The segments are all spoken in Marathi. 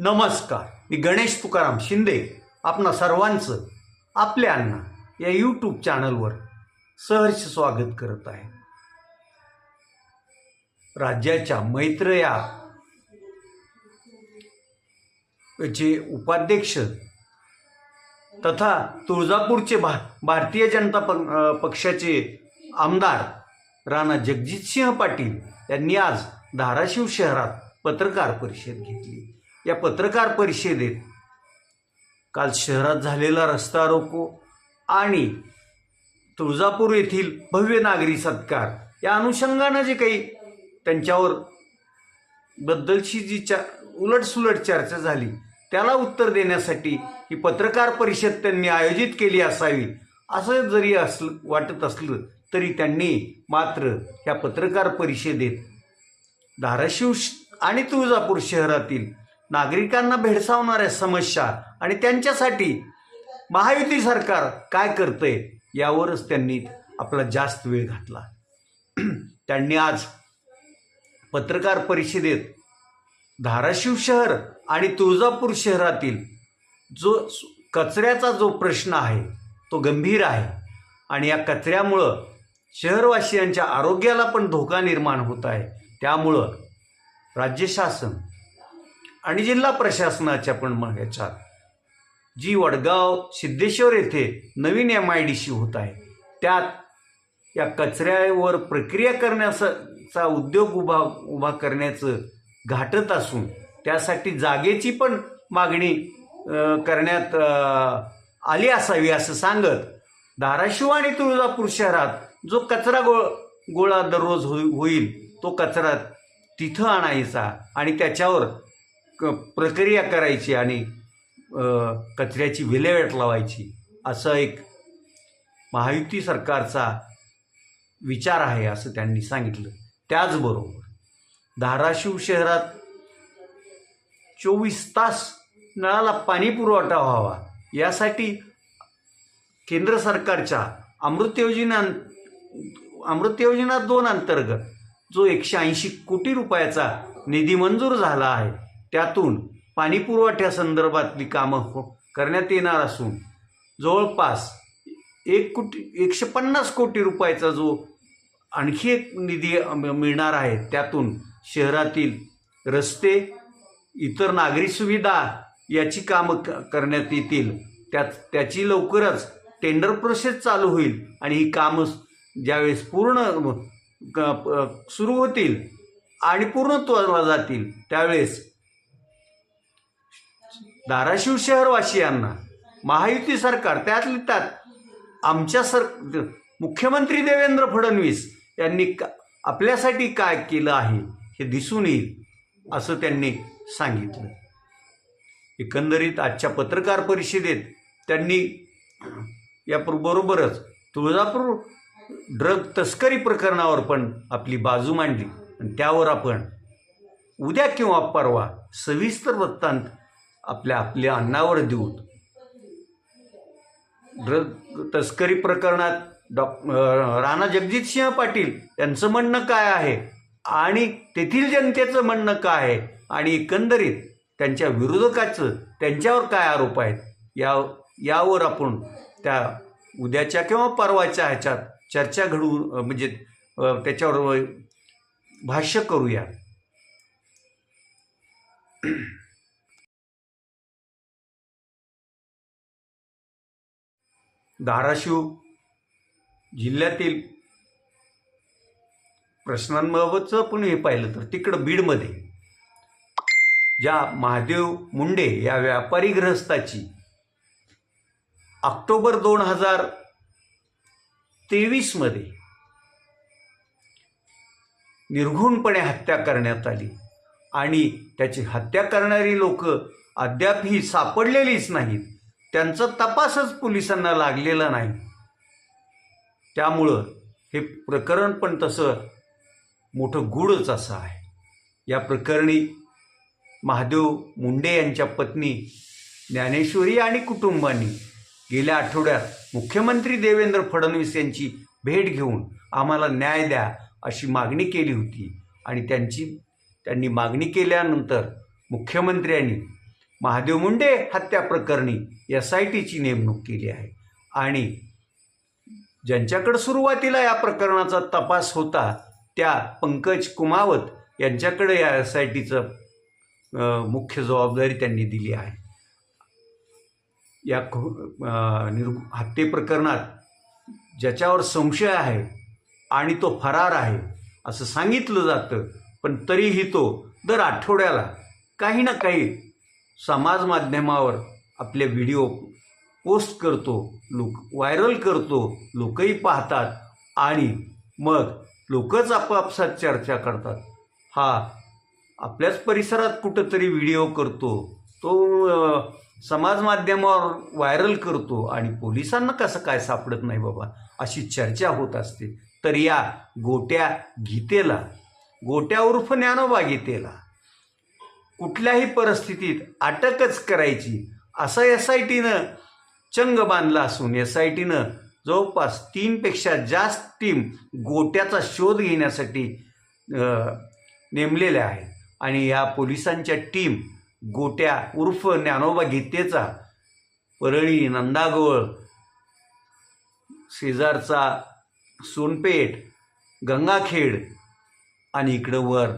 नमस्कार. मी गणेश तुकाराम शिंदे आपणा सर्वांचं आपल्या अण्णा या यूट्यूब चॅनलवर सहर्ष स्वागत करत आहे. राज्याच्या मैत्र या चे उपाध्यक्ष तथा तुळजापूरचे भा भारतीय जनता प पक्षाचे आमदार राणा जगजितसिंह पाटील यांनी आज धाराशिव शहरात पत्रकार परिषद घेतली. या पत्रकार परिषदेत काल शहरात झालेला रस्ता रोको आणि तुळजापूर येथील भव्य नागरी सत्कार या अनुषंगानं जे काही त्यांच्यावर बद्दलची जी चा उलटसुलट चर्चा झाली त्याला उत्तर देण्यासाठी ही पत्रकार परिषद त्यांनी आयोजित केली असावी असं जरी असलं वाटत असलं तरी त्यांनी मात्र ह्या पत्रकार परिषदेत धाराशिव श- आणि तुळजापूर शहरातील नागरिकांना भेडसावणाऱ्या समस्या आणि त्यांच्यासाठी महायुती सरकार काय करतंय यावरच त्यांनी आपला जास्त वेळ घातला. त्यांनी आज पत्रकार परिषदेत धाराशिव शहर आणि तुळजापूर शहरातील जो कचऱ्याचा जो प्रश्न आहे तो गंभीर आहे आणि या कचऱ्यामुळं शहरवासियांच्या आरोग्याला पण धोका निर्माण होत आहे त्यामुळं राज्य शासन आणि जिल्हा प्रशासनाच्या पण मग ह्याच्यात जी वडगाव सिद्धेश्वर येथे नवीन एम आय डी सी होत आहे त्यात या कचऱ्यावर प्रक्रिया करण्याचा चा उद्योग उभा उभा करण्याचं घाटत असून त्यासाठी जागेची पण मागणी करण्यात आली असावी असं सांगत धाराशिव आणि तुळजापूर शहरात जो कचरा गो गोळा दररोज होईल तो कचरा तिथं आणायचा आणि त्याच्यावर क प्रक्रिया करायची आणि कचऱ्याची विल्हेवाट लावायची असं एक महायुती सरकारचा विचार आहे असं त्यांनी सांगितलं. त्याचबरोबर धाराशिव शहरात चोवीस तास नळाला पाणी पुरवठा व्हावा यासाठी केंद्र सरकारच्या अमृत योजना अमृत योजना दोन अंतर्गत जो एकशे ऐंशी कोटी रुपयाचा निधी मंजूर झाला आहे त्यातून पाणीपुरवठ्यासंदर्भातली कामं हो करण्यात येणार असून जवळपास एक कोटी एकशे पन्नास कोटी रुपयाचा जो आणखी एक निधी मिळणार आहे त्यातून शहरातील रस्ते इतर नागरी सुविधा याची कामं क- करण्यात येतील. त्यात त्याची लवकरच टेंडर प्रोसेस चालू होईल आणि ही कामं ज्यावेळेस पूर्ण सुरू होतील आणि पूर्णत्वाला जातील त्यावेळेस धाराशिव शहरवासियांना महायुती सरकार त्यातली त्यात आमच्या सर मुख्यमंत्री देवेंद्र फडणवीस यांनी का आपल्यासाठी काय केलं आहे हे दिसून येईल असं त्यांनी सांगितलं. एकंदरीत आजच्या पत्रकार परिषदेत त्यांनी या बरोबरच तुळजापूर ड्रग तस्करी प्रकरणावर पण आपली बाजू मांडली. आणि त्यावर आपण उद्या किंवा परवा सविस्तर वृत्तांत आपल्या आपल्या अन्नावर देऊ. ड्रग तस्करी प्रकरणात डॉक राणा जगजितसिंह पाटील यांचं म्हणणं काय आहे? आणि तेथील जनतेचं म्हणणं काय आहे? आणि एकंदरीत त्यांच्या विरोधकाचं त्यांच्यावर काय आरोप आहेत? या यावर आपण त्या उद्याच्या किंवा परवाच्या ह्याच्यात चर्चा घडवून म्हणजे त्याच्यावर भाष्य करूया. धाराशिव जिल्ह्यातील प्रश्नांबाबतचं पण हे पाहिलं तर तिकडं बीडमध्ये ज्या महादेव मुंडे या व्यापारी गृहस्थाची ऑक्टोबर दोन हजार तेवीसमध्ये निर्घुणपणे हत्या करण्यात आली आणि त्याची हत्या करणारी लोक अद्यापही सापडलेलीच नाहीत. त्यांचा तपासच पोलिसांना लागलेला नाही. त्यामुळं हे प्रकरण पण तसं मोठं गूढच असं आहे. या प्रकरणी महादेव मुंडे यांच्या पत्नी ज्ञानेश्वरी आणि कुटुंबांनी गेल्या आठवड्यात मुख्यमंत्री देवेंद्र फडणवीस यांची भेट घेऊन आम्हाला न्याय द्या अशी मागणी केली होती. आणि त्यांची त्यांनी मागणी केल्यानंतर मुख्यमंत्र्यांनी महादेव मुंडे हत्या प्रकरणी एस आय टीची नेमणूक केली आहे. आणि ज्यांच्याकडं सुरुवातीला या प्रकरणाचा तपास होता त्या पंकज कुमावत यांच्याकडे या एस आय टीचं मुख्य जबाबदारी त्यांनी दिली आहे. या खु- निर् हत्ये प्रकरणात ज्याच्यावर संशय आहे आणि तो फरार आहे असं सांगितलं जातं पण तरीही तो दर आठवड्याला काही ना काही समाज माध्यमावर आपले व्हिडिओ पोस्ट करतो लोक व्हायरल करतो लोकही पाहतात आणि मग लोकच आपापसात चर्चा करतात. हा आपल्याच परिसरात कुठंतरी व्हिडिओ करतो तो समाज माध्यमावर व्हायरल करतो आणि पोलिसांना कसं काय सापडत नाही बाबा? अशी चर्चा होत असते. तर या गोट्या गीतेला गोट्या उर्फ ज्ञानोबा गीतेला कुठल्याही परिस्थितीत अटकच करायची. असं एस आय टीनं चंग बांधला असून एस आय टीनं जवळपास तीनपेक्षा जास्त टीम गोट्याचा शोध घेण्यासाठी नेमलेल्या आहे आणि या पोलिसांच्या टीम गोट्या उर्फ ज्ञानोबा गीतेचा परळी नंदागोळ शेजारचा सोनपेठ गंगाखेड आणि इकडं वर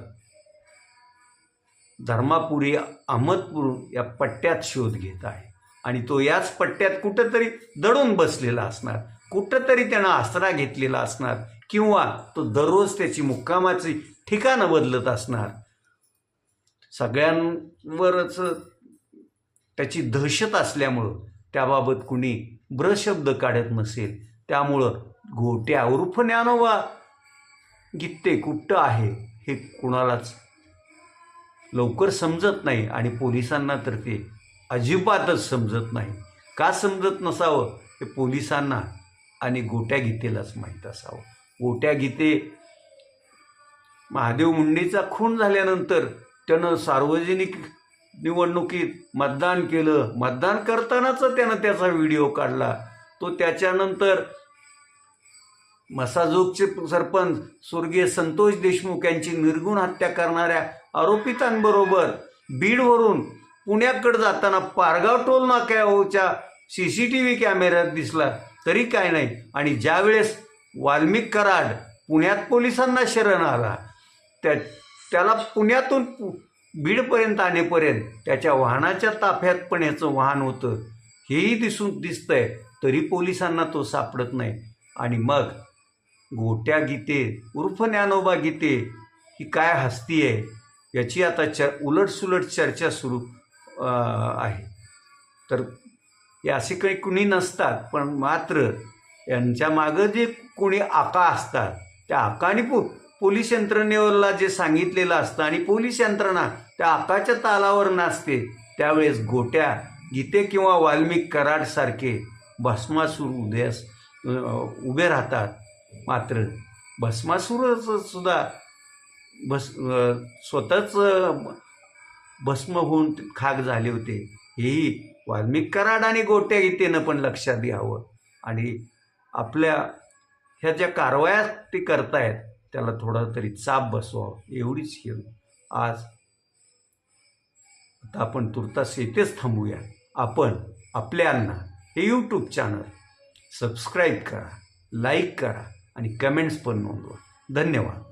धर्मापुरी अहमदपूर या पट्ट्यात शोध घेत आहे. आणि तो याच पट्ट्यात कुठंतरी दडून बसलेला असणार कुठंतरी त्यानं आसरा घेतलेला असणार किंवा तो दररोज त्याची मुक्कामाची ठिकाणं बदलत असणार. सगळ्यांवरच त्याची दहशत असल्यामुळं त्याबाबत कुणी ब्रशब्द काढत नसेल. त्यामुळं गोट्या उर्फ ज्ञानोबा गित्ते कुठं आहे हे कुणालाच लवकर समजत नाही आणि पोलिसांना तर ते अजिबातच समजत नाही. का समजत नसावं? हे पोलिसांना आणि गोट्या गीतेलाच माहीत असावं. गोट्या गीते महादेव मुंडेचा खून झाल्यानंतर त्यानं सार्वजनिक निवडणुकीत मतदान केलं. मतदान करतानाच त्यानं त्याचा व्हिडिओ काढला. तो त्याच्यानंतर मसाजोगचे सरपंच स्वर्गीय संतोष देशमुख यांची निर्गुण हत्या करणाऱ्या आरोपितांबरोबर बीडवरून पुण्याकडे जाताना पारगाव टोल नाक्याच्या सी सी टी व्ही कॅमेऱ्यात दिसला. तरी काय नाही. आणि ज्यावेळेस वाल्मिक कराड पुण्यात पोलिसांना शरण आला त्या त्याला पुण्यातून पु- बीडपर्यंत आणेपर्यंत त्याच्या वाहनाच्या ताफ्यात पण याचं वाहन होतं. हेही दिसून दिसतंय. तरी पोलिसांना तो सापडत नाही. आणि मग गोट्या गीते उर्फ ज्ञानोबा गीते ही काय हस्ती आहे? याची आता च उलटसुलट चर्चा सुरू आहे. तर हे असे काही कुणी नसतात पण मात्र यांच्या मागं जे कोणी आका असतात त्या आकाने पो पोलीस यंत्रणेवरला जे सांगितलेलं असतं आणि पोलीस यंत्रणा त्या आकाच्या तालावर नाचते त्यावेळेस गोट्या गीते किंवा वाल्मिक कराडसारखे भस्मासूर उदयास उभे राहतात. मात्र भस्मासूरच सुद्धा भस स्वतःच भस्म होऊन खाक झाले होते. हेही वाल्मिक कराड आणि गोट्या गीतेनं पण लक्षात घ्यावं. आणि आपल्या ह्या ज्या कारवाया ते करतायत त्याला थोडा तरी चाप बसवावं. एवढीच हे आज आता आपण तुर्तास येथेच थांबूया. आपण आपल्यांना हे यूट्यूब चॅनल सबस्क्राईब करा लाईक करा आणि कमेंट्स पण नोंदवा. धन्यवाद.